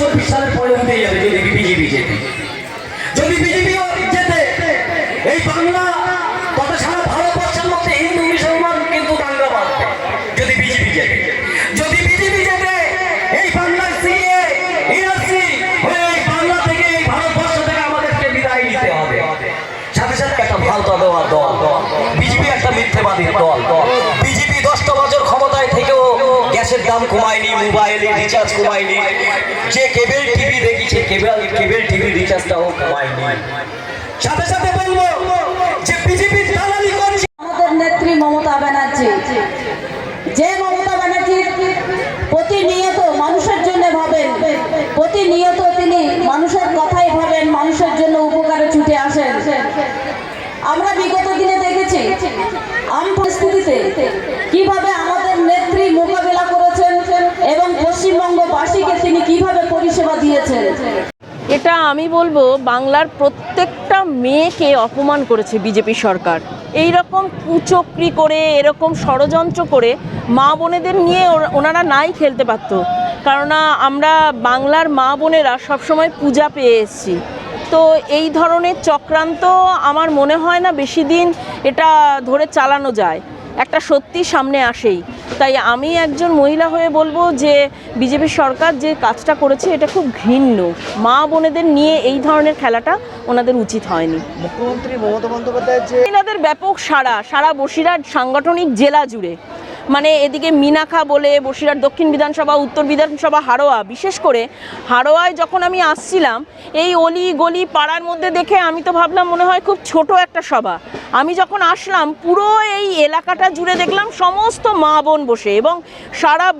চব্বিশ সালের পরে বিজেপি যদি বিজেপি ভারতবর্ষের মধ্যে হিন্দু মুসলমান কিন্তু বিজেপি জেতে যদি বিজেপি জেতে এই বাংলার সিএ এই বাংলা থেকে এই ভারতবর্ষ থেকে আমাদেরকে বিদায় নিতে হবে সাথে সাথে একটা দেওয়ার দল, বিজেপি একটা মিথ্যেবাদী দল। বিজেপি দাম কমায়নি মোবাইলে রিচার্জ কমায়নি যে কেবল টিভি দেখিছে কেবল কেবল টিভি রিচার্জটাও কমায়নি সাথে সাথে বলব যে বিজেপি দালালি করছে। আমাদের নেত্রী মমতা ব্যানার্জি। যে মমতা ব্যানার্জি প্রতিনিয়ত মানুষের জন্য ভাবেন, প্রতিনিয়ত তিনি মানুষের কথাই ভাবেন, মানুষের জন্য উপকারে ছুটে আসেন। আমরা বিগত দিনে দেখেছি, আম পরিস্থিতিতে কীভাবে কীভাবে পরিষেবা দিয়েছেন? এটা আমি বলব, বাংলার প্রত্যেকটা মেয়েকে অপমান করেছে বিজেপি সরকার। এই রকম কুচক্রি করে, এরকম ষড়যন্ত্র করে মা বোনেদের নিয়ে ওনারা নাই খেলতে পারতো। কেননা আমরা বাংলার মা বোনেরা সবসময় পূজা পেয়ে এসেছি। তো এই ধরনের চক্রান্ত আমার মনে হয় না বেশি দিন এটা ধরে চালানো যায়। একটা সত্যি সামনে আসেই। তাই আমি একজন মহিলা হয়ে বলব যে বিজেপি সরকার যে কাজটা করেছে এটা খুব ঘৃণ্য। মা বোনেদের নিয়ে এই ধরনের খেলাটা ওনাদের উচিত হয়নি। মুখ্যমন্ত্রী মমতা বন্দ্যোপাধ্যায়ের যে এনাদের ব্যাপক সারা সারা বসিরহাট সাংগঠনিক জেলা জুড়ে। মানে এদিকে মিনাখা বলে বসিরহাট দক্ষিণ বিধানসভা উত্তর বিধানসভা হাড়োয়া বিশেষ করে হাড়োয়ায় যখন আমি আসছিলাম এই অলি গলি পাড়ার মধ্যে দেখে আমি তো ভাবলাম মনে হয় খুব ছোট একটা সভা। আমি যখন আসলাম, পুরো এই এলাকাটা জুড়ে দেখলাম সমস্ত মা বোন বসে এবং সারা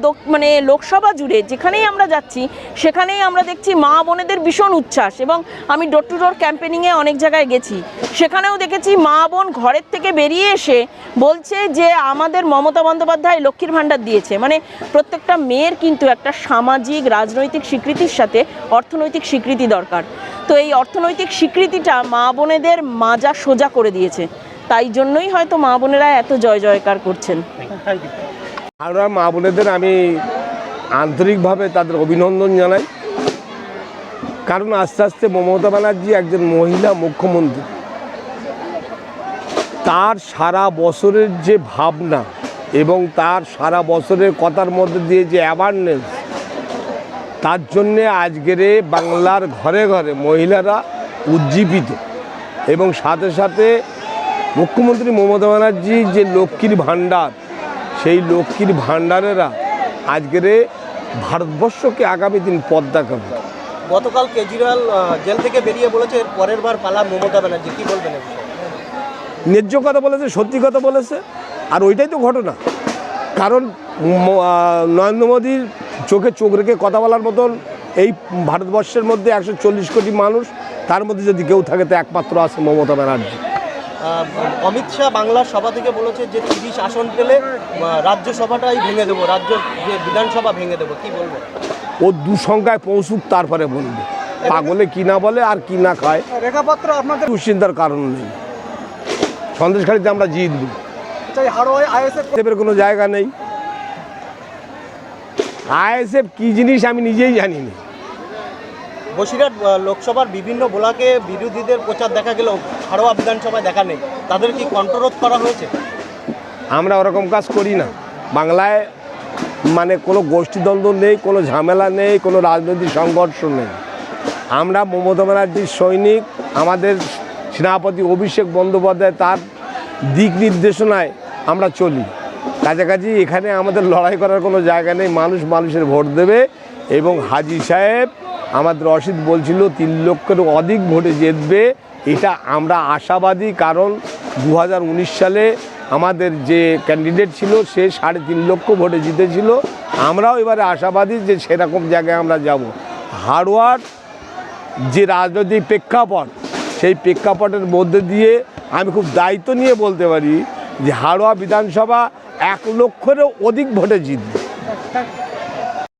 দক- মানে লোকসভা জুড়ে যেখানেই আমরা যাচ্ছি, সেখানেই আমরা দেখছি মা বোনেদের ভীষণ উচ্ছ্বাস এবং আমি ডোর টু ডোর ক্যাম্পেনিংয়ে অনেক জায়গায় গেছি। সেখানেও দেখেছি মা বোন ঘরের থেকে বেরিয়ে এসে বলছে যে আমাদের মমতা বন্দ্যোপাধ্যায় লক্ষ্মীর ভাণ্ডার দিয়েছে। মানে প্রত্যেকটা মেয়ের কিন্তু একটা সামাজিক, রাজনৈতিক স্বীকৃতির সাথে অর্থনৈতিক স্বীকৃতি দরকার। তো এই অর্থনৈতিক স্বীকৃতিটা মা বোনেদের মাজা সোজা করে দিয়েছে। তাই জন্যই হয়তো মা বোনেরা এত জয় জয়কার করছেন। আমরা মা বোনেদের আমি আন্তরিকভাবে তাদের অভিনন্দন জানাই। কারণ আস্তে আস্তে মমতা ব্যানার্জি একজন মহিলা মুখ্যমন্ত্রী। তার সারা বছরের যে ভাবনা এবং তার সারা বছরের কথার মধ্যে দিয়ে যে অ্যাওয়ারনেস তার জন্যে আজকের বাংলার ঘরে ঘরে মহিলারা উজ্জীবিত। এবং সাথে সাথে মুখ্যমন্ত্রী মমতা ব্যানার্জি যে লক্ষ্মীর ভাণ্ডার সেই লক্ষ্মীর ভাণ্ডারেরা আজকের ভারতবর্ষকে আগামী দিন পথ দেখাবে গতকাল কেজরিওয়াল জেল থেকে বেরিয়ে বলেছে এর পরের বার পালা মমতা ব্যানার্জি। কী বলবেন ন্যায্য কথা বলেছে সত্যি কথা বলেছে আর ওইটাই তো ঘটনা। কারণ নরেন্দ্র মোদীর চোখে চোখ রেখে কথা বলার মতন এই ভারতবর্ষের মধ্যে একশো চল্লিশ কোটি মানুষ তার মধ্যে যদি কেউ থাকে তো একমাত্র আছে মমতা ব্যানার্জি। অমিত শাহ বাংলার সভা থেকে বলেছে যে তিরিশ আসন পেলে রাজ্যসভাটাই ভেঙে দেবো রাজ্য যে বিধানসভা ভেঙে দেবো কি বলব? ও দু সংখ্যায় পৌঁছুক তারপরে বলবে। পাগলে কি না বলে আর কি না খায় রেখাপত্র আপনাদের দুশ্চিন্তার কারণ নেই। সন্দেশখালিতে আমরা জিতব। কোনো জায়গা নেই। আইএসএফ কি জিনিস আমি নিজেই জানি না বসিরহাট লোকসভার বিভিন্ন ব্লকে বিরোধীদের প্রচার দেখা গেলেও হারোয়া বিধানসভায় দেখা নেই। তাদের কি কণ্ঠরোধ করা হয়েছে? আমরা ওরকম কাজ করি না। বাংলায় মানে কোনো গোষ্ঠীদ্বন্দ্ব নেই কোনো ঝামেলা নেই কোনো রাজনৈতিক সংঘর্ষ নেই। আমরা মমতা ব্যানার্জির সৈনিক আমাদের সেনাপতি অভিষেক বন্দ্যোপাধ্যায় তার দিক নির্দেশনায় আমরা চলি। কাছাকাছি এখানে আমাদের লড়াই করার কোনো জায়গা নেই। মানুষ মানুষের ভোট দেবে এবং হাজি সাহেব আমাদের অসিত বলছিল, তিন লক্ষের অধিক ভোটে জিতবে। এটা আমরা আশাবাদী, কারণ দু হাজার উনিশ সালে আমাদের যে ক্যান্ডিডেট ছিল, সে সাড়ে তিন লক্ষ ভোটে জিতেছিল। আমরাও এবারে আশাবাদী যে সেরকম জায়গায় আমরা যাব। হারওয়ার্ড যে রাজনৈতিক প্রেক্ষাপট, সেই প্রেক্ষাপটের মধ্যে দিয়ে আমি খুব দায়িত্ব নিয়ে বলতে পারি যে হাড়োয়া বিধানসভা এক লক্ষেরও অধিক ভোটে জিতবে।